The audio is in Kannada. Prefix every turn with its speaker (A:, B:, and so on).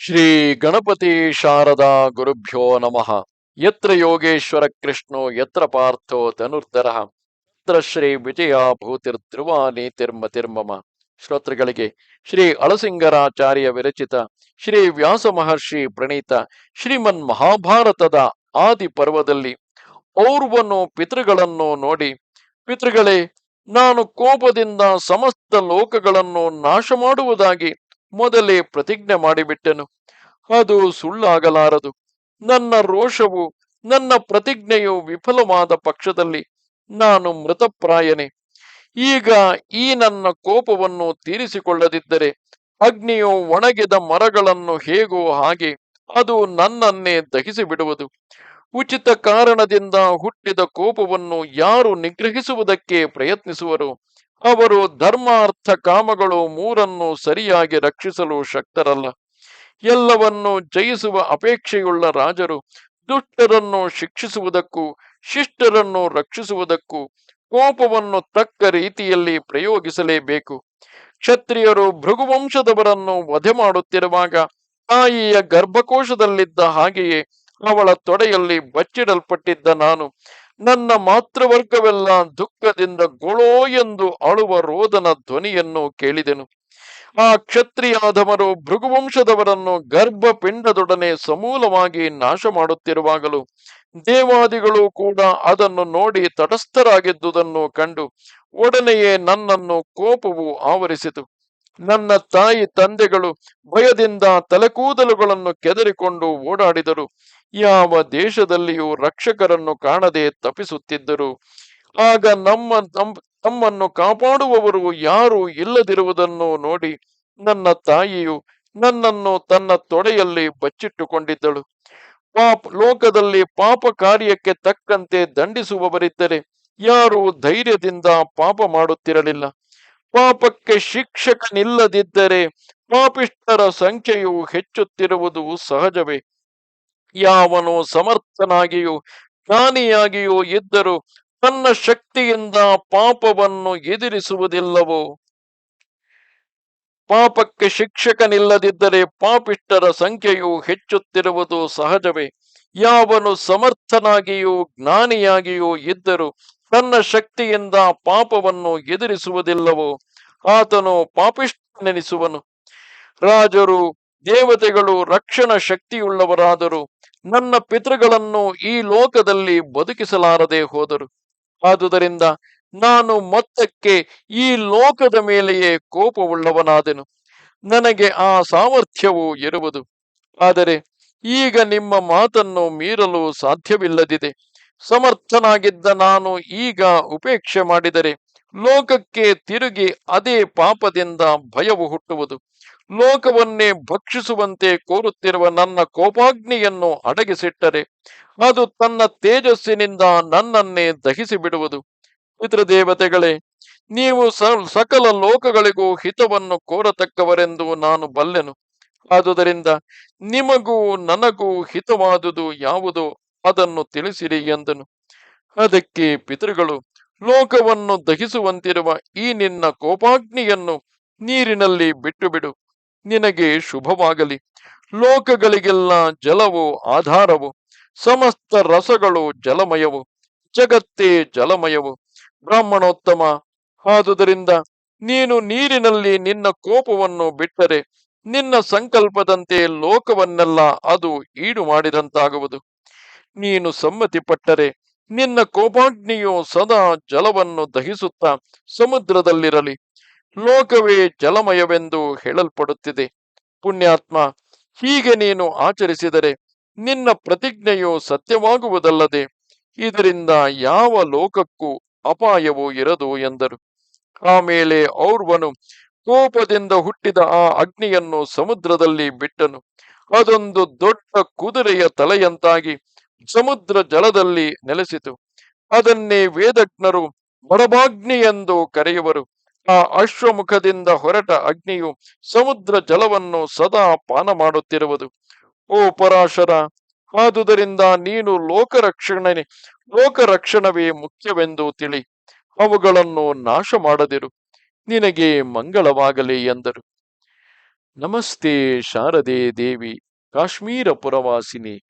A: ಶ್ರೀ ಗಣಪತಿ ಶಾರದಾ ಗುರುಭ್ಯೋ ನಮಃ. ಯತ್ರ ಯೋಗೇಶ್ವರ ಕೃಷ್ಣೋ ಯತ್ರ ಪಾರ್ಥೋ ಧನುರ್ಧರ. ಯತ್ರ ಶ್ರೀ ವಿಜಯ ಭೂತಿರ್ ಭೂತಿರ್ಧ್ರುವ ನೀತಿರ್ಮತಿರ್ಮಮ ಶ್ರೋತೃಗಳಿಗೆ ಶ್ರೀ ಅಳಸಿಂಗರಾಚಾರ್ಯ ವಿರಚಿತ ಶ್ರೀ ವ್ಯಾಸ ಮಹರ್ಷಿ ಪ್ರಣೀತ ಶ್ರೀಮನ್ ಮಹಾಭಾರತದ ಆದಿ ಪರ್ವದಲ್ಲಿ ಔರ್ವನು ಪಿತೃಗಳನ್ನು ನೋಡಿ, ಪಿತೃಗಳೇ, ನಾನು ಕೋಪದಿಂದ ಸಮಸ್ತ ಲೋಕಗಳನ್ನು ನಾಶ ಮಾಡುವುದಾಗಿ ಮೊದಲೇ ಪ್ರತಿಜ್ಞೆ ಮಾಡಿಬಿಟ್ಟನು. ಅದು ಸುಳ್ಳಾಗಲಾರದು. ನನ್ನ ರೋಷವು, ನನ್ನ ಪ್ರತಿಜ್ಞೆಯು ವಿಫಲವಾದ ಪಕ್ಷದಲ್ಲಿ ನಾನು ಮೃತಪ್ರಾಯನೆ. ಈಗ ಈ ನನ್ನ ಕೋಪವನ್ನು ತೀರಿಸಿಕೊಳ್ಳದಿದ್ದರೆ ಅಗ್ನಿಯು ಒಣಗಿದ ಮರಗಳನ್ನು ಹೇಗೋ ಹಾಗೆ ಅದು ನನ್ನನ್ನೇ ದಹಿಸಿ ಬಿಡುವುದು ಉಚಿತ ಕಾರಣದಿಂದ ಹುಟ್ಟಿದ ಕೋಪವನ್ನು ಯಾರು ನಿಗ್ರಹಿಸುವುದಕ್ಕೆ ಪ್ರಯತ್ನಿಸುವರು? ಅವರು ಧರ್ಮ ಅರ್ಥ ಕಾಮಗಳು ಮೂರನ್ನು ಸರಿಯಾಗಿ ರಕ್ಷಿಸಲು ಶಕ್ತರಲ್ಲ. ಎಲ್ಲವನ್ನು ಜಯಿಸುವ ಅಪೇಕ್ಷೆಯುಳ್ಳ ರಾಜರು ದುಷ್ಟರನ್ನು ಶಿಕ್ಷಿಸುವುದಕ್ಕೂ, ಶಿಷ್ಟರನ್ನು ರಕ್ಷಿಸುವುದಕ್ಕೂ, ಕೋಪವನ್ನು ತಕ್ಕ ರೀತಿಯಲ್ಲಿ ಪ್ರಯೋಗಿಸಲೇಬೇಕು. ಕ್ಷತ್ರಿಯರು ಭೃಗುವಂಶದವರನ್ನು ವಧೆ ಮಾಡುತ್ತಿರುವಾಗ ತಾಯಿಯ ಗರ್ಭಕೋಶದಲ್ಲಿದ್ದ ಹಾಗೆಯೇ ಅವಳ ತೊಡೆಯಲ್ಲಿ ಬಚ್ಚಿಡಲ್ಪಟ್ಟಿದ್ದ ನಾನು ನನ್ನ ಮಾತೃವರ್ಗವೆಲ್ಲ ದುಃಖದಿಂದ ಗೊಳೋ ಎಂದು ಅಳುವ ರೋದನ ಧ್ವನಿಯನ್ನು ಕೇಳಿದೆನು. ಆ ಕ್ಷತ್ರಿಯಾದವರು ಭೃಗುವಂಶದವರನ್ನು ಗರ್ಭಪಿಂಡದೊಡನೆ ಸಮೂಲವಾಗಿ ನಾಶ ಮಾಡುತ್ತಿರುವಾಗಲೂ ದೇವಾದಿಗಳು ಕೂಡ ಅದನ್ನು ನೋಡಿ ತಟಸ್ಥರಾಗಿದ್ದುದನ್ನು ಕಂಡು ಒಡನೆಯೇ ನನ್ನನ್ನು ಕೋಪವು ಆವರಿಸಿತು. ನನ್ನ ತಾಯಿ ತಂದೆಗಳು ಭಯದಿಂದ ತಲೆಕೂದಲುಗಳನ್ನು ಕೆದರಿಕೊಂಡು ಓಡಾಡಿದರು. ಯಾವ ದೇಶದಲ್ಲಿಯೂ ರಕ್ಷಕರನ್ನು ಕಾಣದೆ ತಪ್ಪಿಸುತ್ತಿದ್ದರು. ಆಗ ನಮ್ಮ ತಮ್ಮನ್ನು ಕಾಪಾಡುವವರು ಯಾರು ಇಲ್ಲದಿರುವುದನ್ನು ನೋಡಿ ನನ್ನ ತಾಯಿಯು ನನ್ನನ್ನು ತನ್ನ ತೊಡೆಯಲ್ಲಿ ಬಚ್ಚಿಟ್ಟುಕೊಂಡಿದ್ದಳು. ಪಾಪ, ಲೋಕದಲ್ಲಿ ಪಾಪ ಕಾರ್ಯಕ್ಕೆ ತಕ್ಕಂತೆ ದಂಡಿಸುವವರಿದ್ದರೆ ಯಾರು ಧೈರ್ಯದಿಂದ ಪಾಪ ಮಾಡುತ್ತಿರಲಿಲ್ಲ. ಪಾಪಕ್ಕೆ ಶಿಕ್ಷಕನಿಲ್ಲದಿದ್ದರೆ ಪಾಪಿಷ್ಟರ ಸಂಖ್ಯೆಯು ಹೆಚ್ಚುತ್ತಿರುವುದು ಸಹಜವೇ. ಯಾವನು ಸಮರ್ಥನಾಗಿಯೂ ಜ್ಞಾನಿಯಾಗಿಯೂ ಇದ್ದರೂ ತನ್ನ ಶಕ್ತಿಯಿಂದ ಪಾಪವನ್ನು ಎದುರಿಸುವುದಿಲ್ಲವೋ? ಪಾಪಕ್ಕೆ ಶಿಕ್ಷಕನಿಲ್ಲದಿದ್ದರೆ ಪಾಪಿಷ್ಟರ ಸಂಖ್ಯೆಯು ಹೆಚ್ಚುತ್ತಿರುವುದು ಸಹಜವೇ. ಯಾವನು ಸಮರ್ಥನಾಗಿಯೂ ಜ್ಞಾನಿಯಾಗಿಯೂ ಇದ್ದರೂ ತನ್ನ ಶಕ್ತಿಯಿಂದ ಪಾಪವನ್ನು ಎದುರಿಸುವುದಿಲ್ಲವೋ, ಆತನು ಪಾಪಿಷ್ಟನೆನಿಸುವನು ರಾಜರು, ದೇವತೆಗಳು ರಕ್ಷಣ ಶಕ್ತಿಯುಳ್ಳವರಾದರು. ನನ್ನ ಪಿತೃಗಳನ್ನು ಈ ಲೋಕದಲ್ಲಿ ಬದುಕಿಸಲಾರದೆ ಹೋದರು. ಆದುದರಿಂದ ನಾನು ಮೊತ್ತಕ್ಕೆ ಈ ಲೋಕದ ಮೇಲೆಯೇ ಕೋಪವುಳ್ಳವನಾದೆನು. ನನಗೆ ಆ ಸಾಮರ್ಥ್ಯವು ಇರುವುದು ಆದರೆ ಈಗ ನಿಮ್ಮ ಮಾತನ್ನು ಮೀರಲು ಸಾಧ್ಯವಿಲ್ಲದಿದೆ. ಸಮರ್ಥನಾಗಿದ್ದ ನಾನು ಈಗ ಉಪೇಕ್ಷೆ ಮಾಡಿದರೆ ಲೋಕಕ್ಕೆ ತಿರುಗಿ ಅದೇ ಪಾಪದಿಂದ ಭಯವು ಹುಟ್ಟುವುದು. ಲೋಕವನ್ನೇ ಭಕ್ಷಿಸುವಂತೆ ಕೋರುತ್ತಿರುವ ನನ್ನ ಕೋಪಾಗ್ನಿಯನ್ನು ಅಡಗಿಸಿಟ್ಟರೆ ಅದು ತನ್ನ ತೇಜಸ್ಸಿನಿಂದ ನನ್ನನ್ನೇ ದಹಿಸಿ ಬಿಡುವುದು ಪಿತೃದೇವತೆಗಳೇ, ನೀವು ಸಕಲ ಲೋಕಗಳಿಗೂ ಹಿತವನ್ನು ಕೋರತಕ್ಕವರೆಂದು ನಾನು ಬಲ್ಲೆನು. ಆದುದರಿಂದ ನಿಮಗೂ ನನಗೂ ಹಿತವಾದುದು ಯಾವುದೋ? ಅದನ್ನು ತಿಳಿಸಿರಿ ಎಂದನು. ಅದಕ್ಕೆ ಪಿತೃಗಳು, ಲೋಕವನ್ನು ದಹಿಸುವಂತಿರುವ ಈ ನಿನ್ನ ಕೋಪಾಗ್ನಿಯನ್ನು ನೀರಿನಲ್ಲಿ ಬಿಟ್ಟು ಬಿಡು ನಿನಗೆ ಶುಭವಾಗಲಿ. ಲೋಕಗಳಿಗೆಲ್ಲ ಜಲವು ಆಧಾರವು, ಸಮಸ್ತ ರಸಗಳು ಜಲಮಯವು, ಜಗತ್ತೇ ಜಲಮಯವು. ಬ್ರಾಹ್ಮಣೋತ್ತಮ, ಆದುದರಿಂದ ನೀನು ನೀರಿನಲ್ಲಿ ನಿನ್ನ ಕೋಪವನ್ನು ಬಿಟ್ಟರೆ ನಿನ್ನ ಸಂಕಲ್ಪದಂತೆ ಲೋಕವನ್ನೆಲ್ಲ ಅದು ಈಡು ಮಾಡಿದಂತಾಗುವುದು ನೀನು ಸಮ್ಮತಿಪಟ್ಟರೆ ನಿನ್ನ ಕೋಪಾಗ್ನಿಯು ಸದಾ ಜಲವನ್ನು ದಹಿಸುತ್ತಾ ಸಮುದ್ರದಲ್ಲಿರಲಿ. ಲೋಕವೇ ಜಲಮಯವೆಂದು ಹೇಳಲ್ಪಡುತ್ತಿದೆ. ಪುಣ್ಯಾತ್ಮ, ಹೀಗೆ ನೀನು ಆಚರಿಸಿದರೆ ನಿನ್ನ ಪ್ರತಿಜ್ಞೆಯು ಸತ್ಯವಾಗುವುದಲ್ಲದೆ ಇದರಿಂದ ಯಾವ ಲೋಕಕ್ಕೂ ಅಪಾಯವೂ ಇರದು ಎಂದರು. ಆಮೇಲೆ ಔರ್ವನು ಕೋಪದಿಂದ ಹುಟ್ಟಿದ ಆ ಅಗ್ನಿಯನ್ನು ಸಮುದ್ರದಲ್ಲಿ ಬಿಟ್ಟನು. ಅದೊಂದು ದೊಡ್ಡ ಕುದುರೆಯ ತಲೆಯಂತಾಗಿ ಸಮುದ್ರ ಜಲದಲ್ಲಿ ನೆಲೆಸಿತು. ಅದನ್ನೇ ವೇದಜ್ಞರು ಬಡಭಾಗ್ನಿ ಎಂದು ಕರೆಯುವರು. ಆ ಅಶ್ವಮುಖದಿಂದ ಹೊರಟ ಅಗ್ನಿಯು ಸಮುದ್ರ ಜಲವನ್ನು ಸದಾ ಪಾನ ಮಾಡುತ್ತಿರುವುದು ಓ ಪರಾಶರ, ಆದುದರಿಂದ ನೀನು ಲೋಕರಕ್ಷಣೆ ಲೋಕರಕ್ಷಣವೇ ಮುಖ್ಯವೆಂದು ತಿಳಿ. ಅವುಗಳನ್ನು ನಾಶ ಮಾಡದಿರು ನಿನಗೆ ಮಂಗಳವಾಗಲಿ ಎಂದರು. ನಮಸ್ತೆ ಶಾರದೆ ದೇವಿ, ಕಾಶ್ಮೀರ ಪುರವಾಸಿನಿ.